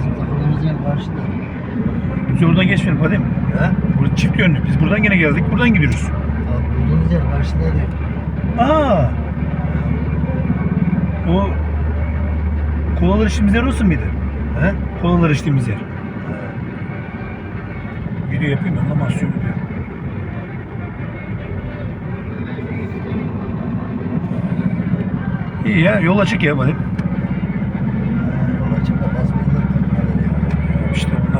karşıda. Takıldığımız yer karşıda. Biz oradan geçmeyelim hadi mi? He? Burası çift yönlü. Biz buradan gene geldik. Buradan gidiyoruz. Abi bulduğumuz yer karşıda diyor. Aa. O kolalar içtiğimiz yer olsun mıydı? He? Kolalar içtiğimiz yer. Video yapayım anlamazsın video. İyi ya yol açık ya hadi. Yol açık da basmıyorlar ki. Hadi ya. İşte bunlar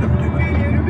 WWE.